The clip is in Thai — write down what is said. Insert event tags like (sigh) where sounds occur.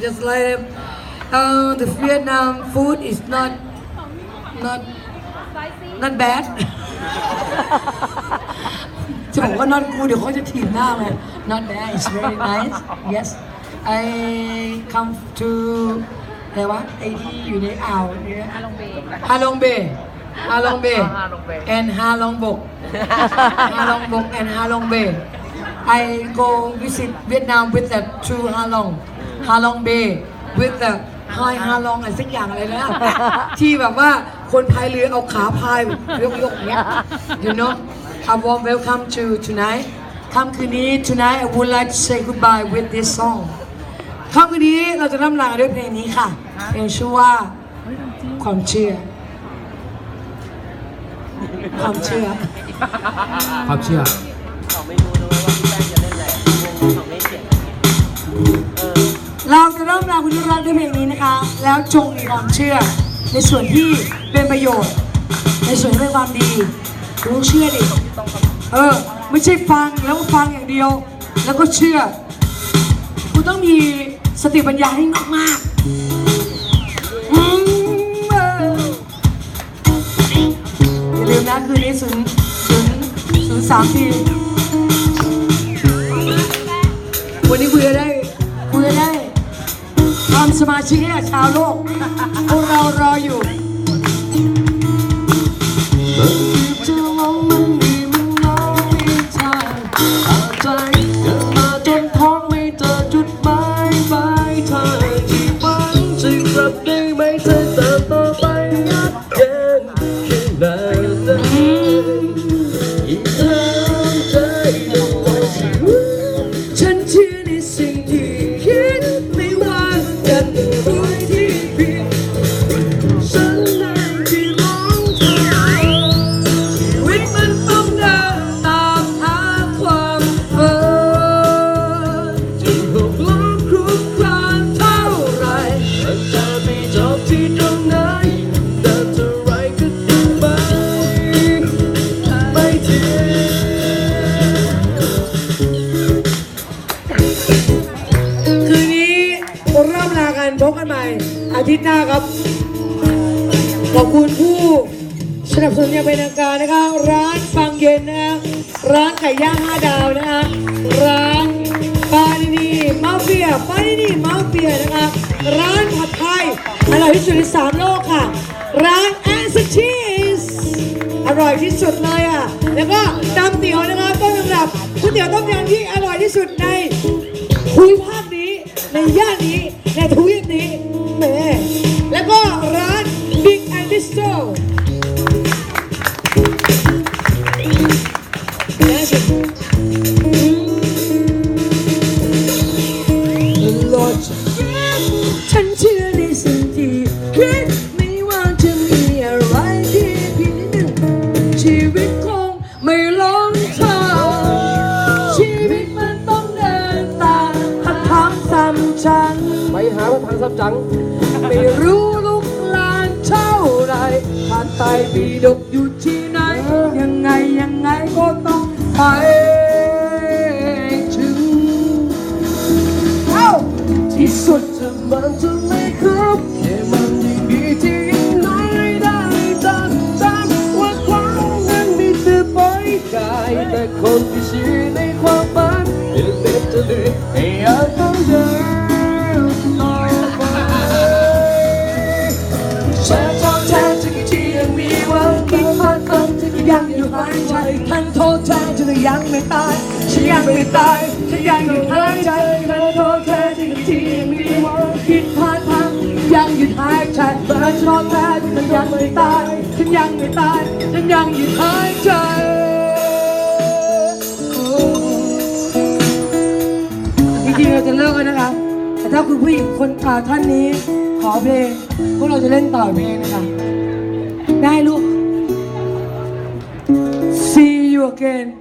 just like uh, the Vietnam food is not not not bad (laughs) จะบอกว่า not good เดี๋ยวเขาจะถีบหน้าเลย not bad it's very nice yes I come to อะไรวะไอ้ที่อยู่ในอ่าวเนี่ยฮาลองเบย์ฮาลองเบย์ฮาลองเบย์ and ฮาลองบก ฮาลองบก (laughs) and ฮาลองเบย์ I go visit Vietnam with the true Ha Long Ha Long Bay with the พายฮาลองอะไรสักอย่างอะไรนะที่แบบว่าคนพายเรือเอาขาพายยกยกๆอย่างเงี้ย you know a warm welcome to tonight ค่ำคืนนี้ tonight I would like to say goodbye with this song ค่ำคืนนี้เราจะร่ำลากันด้วยเพลงนี้ค่ะเพลงชื่อว่าความเชื่อ ความเชื่อ ความเชื่อเขาไม่รู้นะว่าพี่แป้ง เราจะเริ่มราวคุณทุกท่านด้วยเพลงนี้นะคะ แล้วจงมีความเชื่อ ในส่วนที่เป็นประโยชน์ ในส่วนที่เป็นความดีคุณต้เชื่อดิเออ ไม่ใช่ฟังแล้วฟังอย่างเดียว แล้วก็เชื่อ คุณต้องมีสติปัญญาให้มากๆอืมเอออย่าลืมนะคืนนี้ศูนย์ศูนย์ศูนย์สามทีวันนี้คุณจะได้คุณจะได้ำสมาชิกให้ชาวโลกพวกเรารออยู่ บกันใหม่อาทิตย์หน้าครับ ขอบคุณผู้สนับสนุนอย่างเป็นทางการนะคะร้านฟังเย็นนะคะร้านไก่ย่างห้าดาวนะคะร้านปานินีมาเฟียปานินีมาเฟียนะคะร้านผัดไทยอร่อยที่สุดในสามโลกค่ะ ร้านแอนซ์ชีสอร่อยที่สุดเลยอะแล้วก็ตำเตี๋ยวนะคะต้นตำรับก๋วยเตี๋ยวต้มยำที่อร่อยที่สุดในภูมิภาคนี้ในย่านนี้ Big and Bistro นะสิลอดฉันเชื่อในสิ่งที่คิดไม่ว่าจะมีอะไรที่ผิดนิดหนึ่งชีวิตคงไม่หลงทางชีวิตมันต้องเดินตามหักทางซ้ำจัง ไปหาว่าทางซับจัง ไม่รู้ ไรผ่านตายปีดกอยู่ที่ไหนยังไงยังไงก็ต้องไปถึงเอ้าที่สุดจะมันจะ กี่ายใจทันโทษแท้จะยังไม่ตายฉันยังไม่ตายฉันยังอยู่หายใจทันโทษแท้จะกี่ที่ยังมีหวังคิดพลาดพังยังหยุดหายใจทันโทษแท้ฉันยังไม่ตายฉันยังไม่ตายฉันยังหยุดหายใจจริงๆเราจะเลิกกันนะคะแต่ถ้าคุณผู้หญิงคนอ่าท่านนี้ขอเพลงพวกเราจะเล่นต่อเพลงนะคะได้ลูก you again